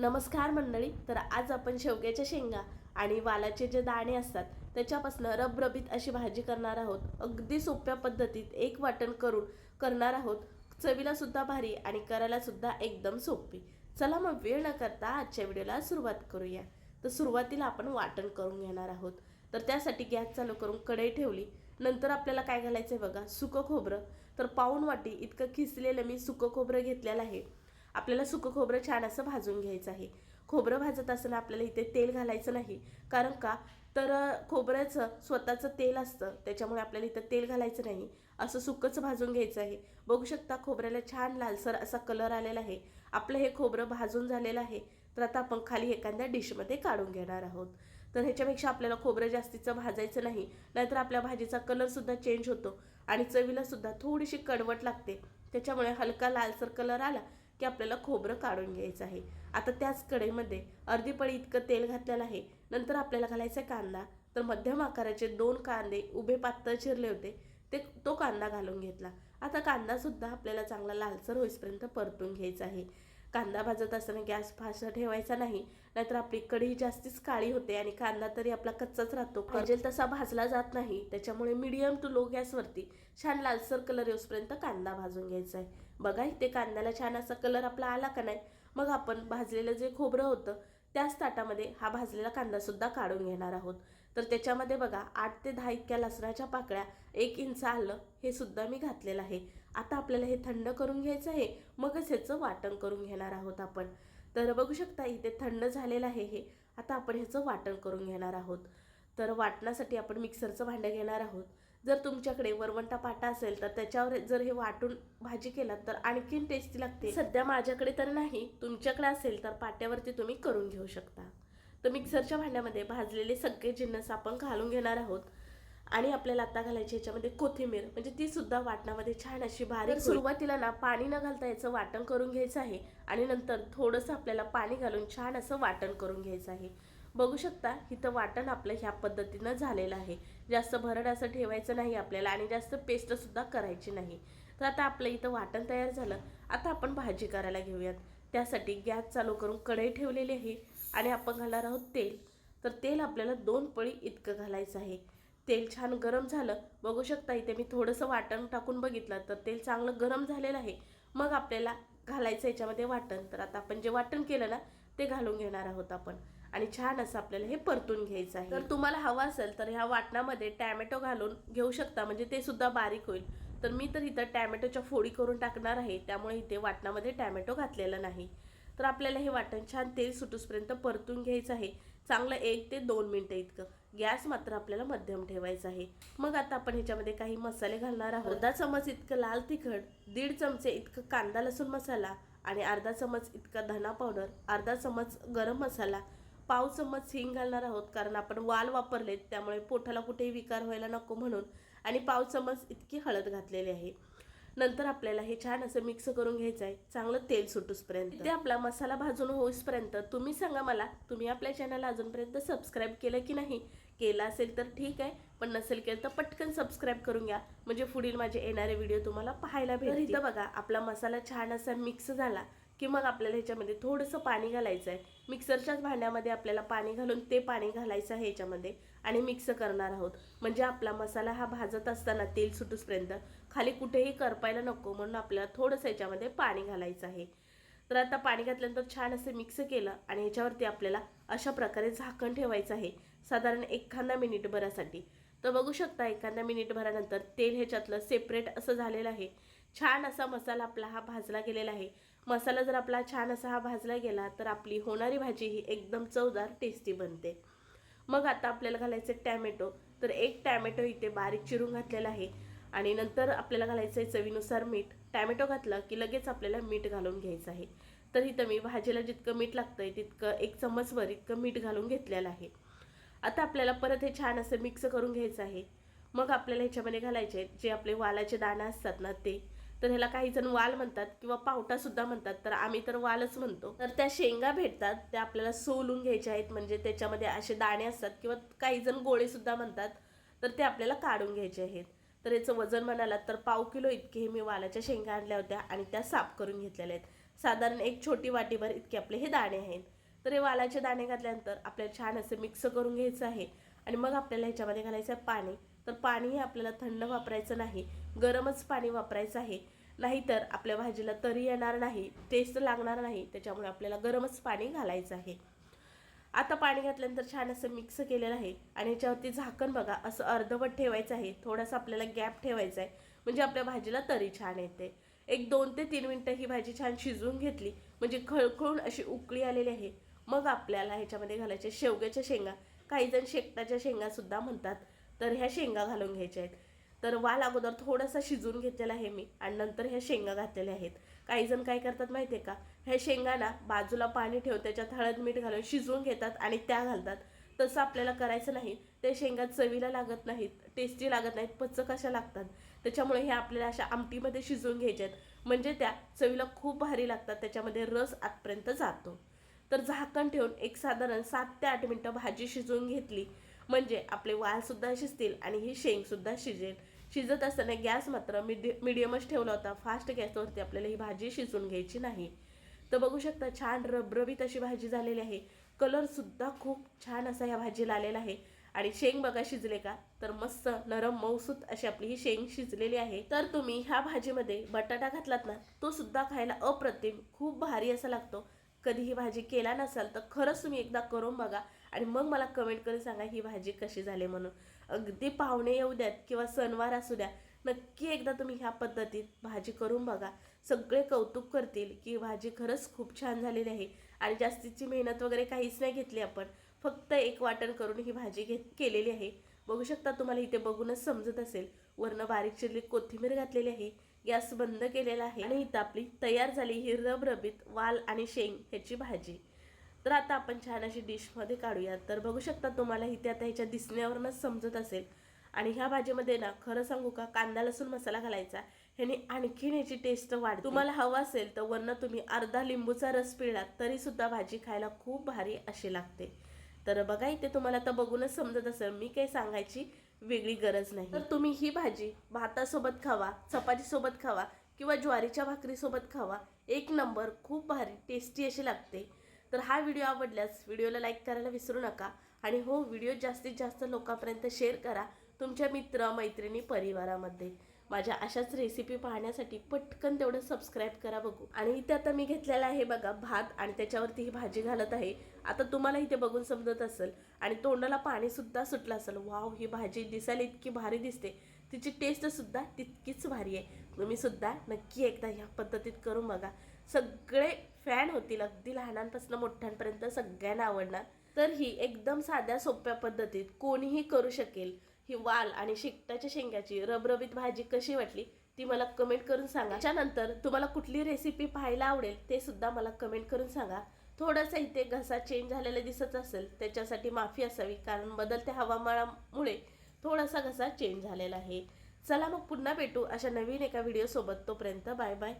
नमस्कार मंडळी तर आज आपण शेवग्याच्या शेंगा आणि वालाचे जे दाणे असतात त्याच्यापासून रबरबीत अशी भाजी करणार आहोत. अगदी सोप्या पद्धतीत एक वाटण करून करणार आहोत. चवीला सुद्धा भारी आणि करायला सुद्धा एकदम सोपी. चला मग वेळ न करता आजच्या व्हिडिओला सुरुवात करूया. तर सुरुवातीला आपण वाटण करून घेणार आहोत. तर त्यासाठी गॅस चालू करून कढई ठेवली. नंतर आपल्याला काय घालायचं आहे बघा सुकं खोबरं. तर पाऊण वाटी इतकं खिसलेलं मी सुकं खोबरं घेतलेलं आहे. आपल्याला सुकं खोबरं छान असं भाजून घ्यायचं आहे. खोबरं भाजत असताना आपल्याला इथे तेल घालायचं नाही. कारण का? तर खोबऱ्याचं स्वतःचं तेल असतं. त्याच्यामुळे आपल्याला इथं तेल घालायचं नाही. असं सुकंच भाजून घ्यायचं आहे. बघू शकता खोबऱ्याला छान लालसर असा कलर आलेला आहे. आपलं हे खोबरं भाजून झालेलं आहे. तर आता आपण खाली एखाद्या डिशमध्ये काढून घेणार आहोत. तर ह्याच्यापेक्षा आपल्याला खोबरं जास्तीचं भाजायचं नाही. नाहीतर आपल्या भाजीचा कलरसुद्धा चेंज होतो आणि चवीलासुद्धा थोडीशी कडवट लागते. त्याच्यामुळे हलका लालसर कलर आला की आपल्याला खोबरं काढून घ्यायचं आहे. आता त्याच कढईमध्ये अर्धी पळी इतकं तेल घातलेलं आहे. नंतर आपल्याला घालायचा कांदा. तर मध्यम आकाराचे दोन कांदे उभे पातळ चिरले होते. ते तो कांदा घालून घेतला. आता कांदासुद्धा आपल्याला चांगला लालसर होईपर्यंत परतून घ्यायचा आहे. कांदा भाजत असताना गॅस फास्ट ठेवायचा नाही नाहीतर आपली कढी जास्तीच काळी होते आणि कांदा तरी आपला कच्चाच राहतो. पाहिजे तसा भाजला जात नाही त्याच्यामुळे मिडियम टू लो गॅसवरती छान लालसर कलर येऊसपर्यंत कांदा भाजून घ्यायचा आहे बघा इथे कांद्याला छान असा कलर आपला आला का नाही मग आपण भाजलेलं जे खोबरं होतं त्याच ताटामध्ये हा भाजलेला कांदा सुद्धा काढून घेणार आहोत. तर त्याच्यामध्ये बघा आठ ते दहा इतक्या लसणाच्या पाकळ्या एक इंच आलं हे सुद्धा मी घातलेलं आहे. आता आपल्याला हे थंड करून घ्यायचं आहे मगच ह्याचं वाटण करून घेणार आहोत आपण. तर बघू शकता इथे थंड झालेलं आहे हे. आता आपण ह्याचं वाटण करून घेणार आहोत. तर वाटण्यासाठी आपण मिक्सरचं भांडं घेणार आहोत. जर तुमच्याकडे वरवंटा पाटा असेल तर त्याच्यावर जर हे वाटून भाजी केलात तर आणखीन टेस्टी लागते सध्या माझ्याकडे तर नाही तुमच्याकडे असेल तर पाट्यावरती तुम्ही करून घेऊ शकता. तर मिक्सरच्या भांड्यामध्ये भाजलेले सगळे जिन्नस आपण घालून घेणार आहोत. आणि आपल्याला आता घालायची याच्यामध्ये कोथिंबीर म्हणजे ती सुद्धा वाटणामध्ये छान अशी बारीक सुरुवातीला ना पाणी न घालता याचं वाटण करून घ्यायचं आहे आणि नंतर थोडंसं आपल्याला पाणी घालून छान असं वाटण करून घ्यायचं आहे. बघू शकता इथं वाटण आपलं ह्या पद्धतीनं झालेलं आहे. जास्त भरड असं ठेवायचं नाही आपल्याला आणि जास्त पेस्ट सुद्धा करायची नाही. तर आता आपलं इथं वाटण तयार झालं. आता आपण भाजी करायला घेऊयात. त्यासाठी गॅस चालू करून कढई ठेवलेली आहे. आणि आपण घालणार आहोत तेल. तर तेल आपल्याला दोन पळी इतकं घालायचं आहे. तेल छान गरम झालं बघू शकता इथे मी थोडंसं वाटण टाकून बघितलं तर तेल चांगलं गरम झालेलं आहे. मग आपल्याला घालायचं याच्यामध्ये वाटण. तर आता आपण जे वाटण केलं ना ते घालून घेणार आहोत आपण. आणि छान असं आपल्याला हे परतून घ्यायचं आहे. तर तुम्हाला हवं असेल तर ह्या वाटणामध्ये टॅमॅटो घालून घेऊ शकता म्हणजे ते सुद्धा बारीक होईल. तर मी तर इथं टॅमॅटोच्या फोडी करून टाकणार आहे त्यामुळे इथे वाटणामध्ये टॅमॅटो घातलेलं नाही. तर आपल्याला हे वाटण छान तेल सुटूसपर्यंत परतून घ्यायचं आहे. चांगलं एक ते दोन मिनटं इतकं. गॅस मात्र आपल्याला मध्यम ठेवायचा आहे. मग आता आपण ह्याच्यामध्ये काही मसाले घालणार आहोत. अर्धा चमच इतकं लाल तिखट दीड चमचे इतकं कांदा लसूण मसाला आणि अर्धा चमच इतका धना पावडर अर्धा चमच गरम मसाला. पाव चमच हिंग घालणार आहोत कारण आपण वाल वापरलेत त्यामुळे पोटाला कुठेही विकार व्हायला नको म्हणून. आणि पाव चमच इतकी हळद घातलेली आहे. नंतर आपल्याला हे छान असं मिक्स करून घ्यायचं आहे. चांगलं तेल सुटूसपर्यंत. ते आपला मसाला भाजून होईसपर्यंत तुम्ही सांगा मला तुम्ही आपल्या चॅनलला अजूनपर्यंत सबस्क्राईब केलं की नाही? केला असेल तर ठीक आहे पण नसेल केलं तर पटकन सबस्क्राईब करून घ्या. म्हणजे पुढील माझे येणारे व्हिडिओ तुम्हाला पाहायला भेटेल इथं बघा आपला मसाला छान असा मिक्स झाला की मग आपल्याला ह्याच्यामध्ये थोडंसं पाणी घालायचं आहे मिक्सरच्याच भांड्यामध्ये आपल्याला पाणी घालून ते पाणी घालायचं आहे ह्याच्यामध्ये. आणि मिक्स करणार आहोत. म्हणजे आपला मसाला हा भाजत असताना तेल सुटूसपर्यंत खाली कुठेही करपायला नको म्हणून आपल्याला थोडंसं ह्याच्यामध्ये पाणी घालायचं आहे. तर आता पाणी घातल्यानंतर छान असं मिक्स केलं आणि ह्याच्यावरती आपल्याला अशा प्रकारे झाकण ठेवायचं आहे. साधारण एखादा मिनिटभरासाठी तर बघू शकता एखादा मिनिटभरानंतर तेल ह्याच्यातलं सेपरेट असं झालेलं आहे. छान असा मसाला आपला हा भाजला गेलेला आहे. मसाला जर आपला छान असा हा भाजला गेला तर आपली होणारी भाजी ही एकदम चवदार टेस्टी बनते. मग आता आपल्याला घालायचं आहे टॅमॅटो. तर एक टॅमॅटो इथे बारीक चिरून घातलेला आहे. आणि नंतर आपल्याला घालायचं आहे चवीनुसार मीठ. टॅमॅटो घातलं की लगेच आपल्याला मीठ घालून घ्यायचं आहे. तर इथं मी भाजीला जितकं मीठ लागतं आहे तितकं एक चमचभर इतकं मीठ घालून घेतलेलं आहे. आता आपल्याला परत हे छान असं मिक्स करून घ्यायचं आहे. मग आपल्याला ह्याच्यामध्ये घालायचे आहेत जे आपले वालाचे दाणे असतात ना ते. तर ह्याला काही जण वाल म्हणतात किंवा पावटासुद्धा म्हणतात. तर आम्ही तर वालच म्हणतो. तर त्या शेंगा भेटतात त्या आपल्याला सोलून घ्यायच्या आहेत. म्हणजे त्याच्यामध्ये असे दाणे असतात किंवा काही जण गोळेसुद्धा म्हणतात. तर ते आपल्याला काढून घ्यायचे आहेत. तर याचं वजन म्हणालात तर पाव किलो इतके मी वालाच्या शेंगा आणल्या होत्या आणि त्या साफ करून घेतलेल्या आहेत. साधारण एक छोटी वाटीभर इतके आपले हे दाणे आहेत. तर हे वालाचे दाणे घातल्यानंतर आपल्याला छान असे मिक्स करून घ्यायचं आहे आणि मग आपल्याला ह्याच्यामध्ये घालायचं आहे पाणी. तर पाणी हे आपल्याला थंड वापरायचं नाही गरमच पाणी वापरायचं आहे. नाहीतर आपल्या भाजीला तरी येणार नाही टेस्ट लागणार नाही त्याच्यामुळे आपल्याला गरमच पाणी घालायचं आहे. आता पाणी घातल्यानंतर छान असं मिक्स केलेलं आहे. आणि याच्यावरती झाकण बघा असं अर्धवट ठेवायचं आहे. थोडासा आपल्याला गॅप ठेवायचा आहे. म्हणजे आपल्या भाजीला तरी छान येते. एक दोन ते तीन मिनटं ही भाजी छान शिजवून घेतली म्हणजे खळखळून अशी उकळी आलेली आहे. मग आपल्याला ह्याच्यामध्ये घालायचे शेवग्याच्या शेंगा. काही जण शेकटाच्या शेंगासुद्धा म्हणतात तर ह्या शेंगा घालून घ्यायच्या आहेत. तर वाल अगोदर थोडासा शिजवून घेतलेला आहे मी आणि नंतर ह्या शेंगा घातलेल्या आहेत. काही जण काय करतात माहिती आहे का? ह्या शेंगाना बाजूला पाणी ठेव त्याच्यात हळद मीठ घालून शिजवून घेतात आणि त्या घालतात. तसं आपल्याला करायचं नाही. ते शेंगा चवीला लागत नाहीत टेस्टी लागत नाहीत पच कशा लागतात. त्याच्यामुळे हे आपल्याला अशा आमटीमध्ये शिजवून घ्यायचे आहेत. म्हणजे त्या चवीला खूप भारी लागतात त्याच्यामध्ये रस आतपर्यंत जातो. तर झाकण ठेवून एक साधारण सात ते आठ मिनटं भाजी शिजवून घेतली. म्हणजे आपले वालसुद्धा शिजतील आणि ही शेंगसुद्धा शिजेल. शिजत असताना गॅस मात्र मिडी मिडियमच ठेवला होता. फास्ट गॅसवरती आपल्याला ही भाजी शिजून घ्यायची नाही. तर बघू शकता छान रबरबीत अशी भाजी झालेली आहे. कलरसुद्धा खूप छान असा ह्या भाजीला आलेला आहे. आणि शेंग बघा शिजले का? तर मस्त नरम मऊसूत अशी आपली ही शेंग शिजलेली आहे. तर तुम्ही ह्या भाजीमध्ये बटाटा घातलात ना तो सुद्धा खायला अप्रतिम खूप भारी असा लागतो. कधी ही भाजी केला नसाल तर खरंच तुम्ही एकदा करून बघा. आणि मग मला कमेंट करून सांगा ही भाजी कशी झाली म्हणून. अगदी पाहुणे येऊ द्यात किंवा सणवार असू द्या नक्की एकदा तुम्ही ह्या पद्धतीत भाजी करून बघा. सगळे कौतुक करतील की भाजी खरंच खूप छान झालेली आहे आणि जास्तीची मेहनत वगैरे काहीच नाही घेतली आपण. फक्त एक वाटण करून ही भाजी घेत केलेली आहे. बघू शकता तुम्हाला इथे बघूनच समजत असेल. वरनं बारीक चिरली कोथिंबीर घातलेली आहे. गॅस बंद केलेला आहे. आणि इथं आपली तयार झाली ही रबरबीत वाल आणि शेंग ह्याची भाजी. तर आता आपण छान अशी डिशमध्ये काढूया तर बघू शकता तुम्हाला इथे आता ह्याच्या दिसण्यावरूनच समजत असेल. आणि ह्या भाजीमध्ये ना खरं सांगू का कांदा लसूण मसाला घालायचा. ह्याने आणखीन याची टेस्ट वाढ तुम्हाला हवं असेल तर वरनं तुम्ही अर्धा लिंबूचा रस पिळला तरी सुद्धा भाजी खायला खूप भारी अशी लागते. तर बघा इथे तुम्हाला आता बघूनच समजत असेल मी काही सांगायची वेगळी गरज नाही. तर तुम्ही ही भाजी भातासोबत खावा चपातीसोबत खावा किंवा ज्वारीच्या भाकरीसोबत खावा. एक नंबर खूप भारी टेस्टी अशी लागते. तर हा व्हिडिओ आवडल्यास व्हिडिओला लाईक करायला विसरू नका आणि हो व्हिडिओ जास्तीत जास्त लोकांपर्यंत शेअर करा तुमच्या मित्र मैत्रिणी परिवारामध्ये. माझ्या अशाच रेसिपी पाहण्यासाठी पटकन तेवढं सबस्क्राईब करा बघू. आणि इथे आता मी घेतलेला आहे बघा भात आणि त्याच्यावरती ही भाजी घालत आहे. आता तुम्हाला इथे बघून समजत असेल आणि तोंडाला पाणीसुद्धा सुटलं असेल. वाव ही भाजी दिसायला इतकी भारी दिसते. तिची टेस्टसुद्धा तितकीच भारी आहे. तुम्ही सुद्धा नक्की एकदा ह्या पद्धतीत करून बघा. सगळे फॅन होतील अगदी लहानांपासून मोठ्यांपर्यंत सगळ्यांना आवडणार. तर ही एकदम साध्या सोप्या पद्धतीत कोणीही करू शकेल ही वाल आणि शिकटाच्या शेंगाची रबरबीत भाजी कशी वाटली ती मला कमेंट करून सांगा. त्याच्यानंतर तुम्हाला कुठली रेसिपी पाहायला आवडेल ते सुद्धा मला कमेंट करून सांगा. थोडासा इथे घसा चेंज झालेला दिसत असेल त्याच्यासाठी माफी असावी कारण बदलत्या हवामानामुळे थोडासा घसा चेंज झालेला आहे. चला मग पुन्हा भेटू अशा नवीन एका व्हिडिओसोबत तोपर्यंत बाय बाय.